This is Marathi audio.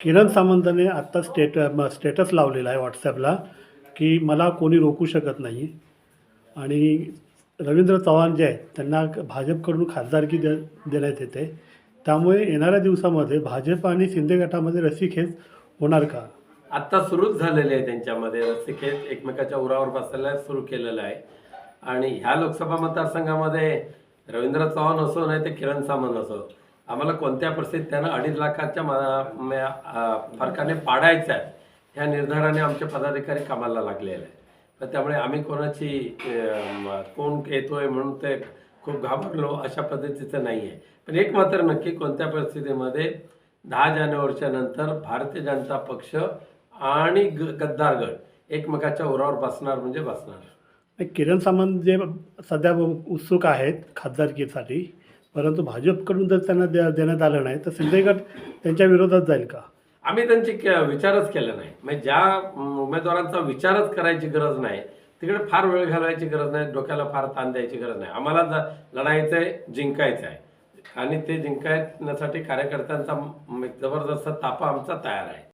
किरण सामंताने आत्ता स्टेट स्टेटस लावलेला आहे व्हॉट्सॲपला की मला कोणी रोखू शकत नाही. आणि रवींद्र चव्हाण जे आहेत त्यांना भाजपकडून खासदारकी दे देण्यात येते. त्यामुळे येणाऱ्या दिवसामध्ये भाजप आणि शिंदे गटामध्ये रस्सीखेच होणार का? आत्ता सुरूच झालेले आहे त्यांच्यामध्ये. रस्सीखेच एकमेकाच्या उरावर बसायला सुरू केलेलं आहे. आणि ह्या लोकसभा मतदारसंघामध्ये रवींद्र चव्हाण असो नाही ते किरण सामंत असो आम्हाला कोणत्या परिस्थितीत त्यांना अडीच लाखाच्या मा- फरकाने पाडायचं आहे ह्या निर्धाराने आमचे पदाधिकारी कामाला लागलेले आहे तर त्यामुळे आम्ही कोणाची कोण येतोय म्हणून ते खूप घाबरलो अशा पद्धतीचं नाही आहे. पण एक मात्र नक्की कोणत्या परिस्थितीमध्ये दहा जानेवारीच्या नंतर भारतीय जनता पक्ष आणि ग- गद्दार गट एकमेकाच्या उरावर बसणार म्हणजे बसणार. किरण सामंत जे सध्या उत्सुक आहेत खासदारकीसाठी परंतु भाजपकडून जर त्यांना दे देण्यात आलं नाही तर शिंदे गट त्यांच्या विरोधात जाईल का? आम्ही त्यांची के- विचारच केला नाही. म्हणजे ज्या उमेदवारांचा विचारच करायची गरज नाही तिकडे फार वेळ घालवायची गरज नाही डोक्याला फार ताण द्यायची गरज नाही. आम्हाला ज- लढायचं आहे जिंकायचं आहे आणि ते जिंकण्यासाठी कार्यकर्त्यांचा म- एक जबरदस्त तापा आमचा तयार आहे.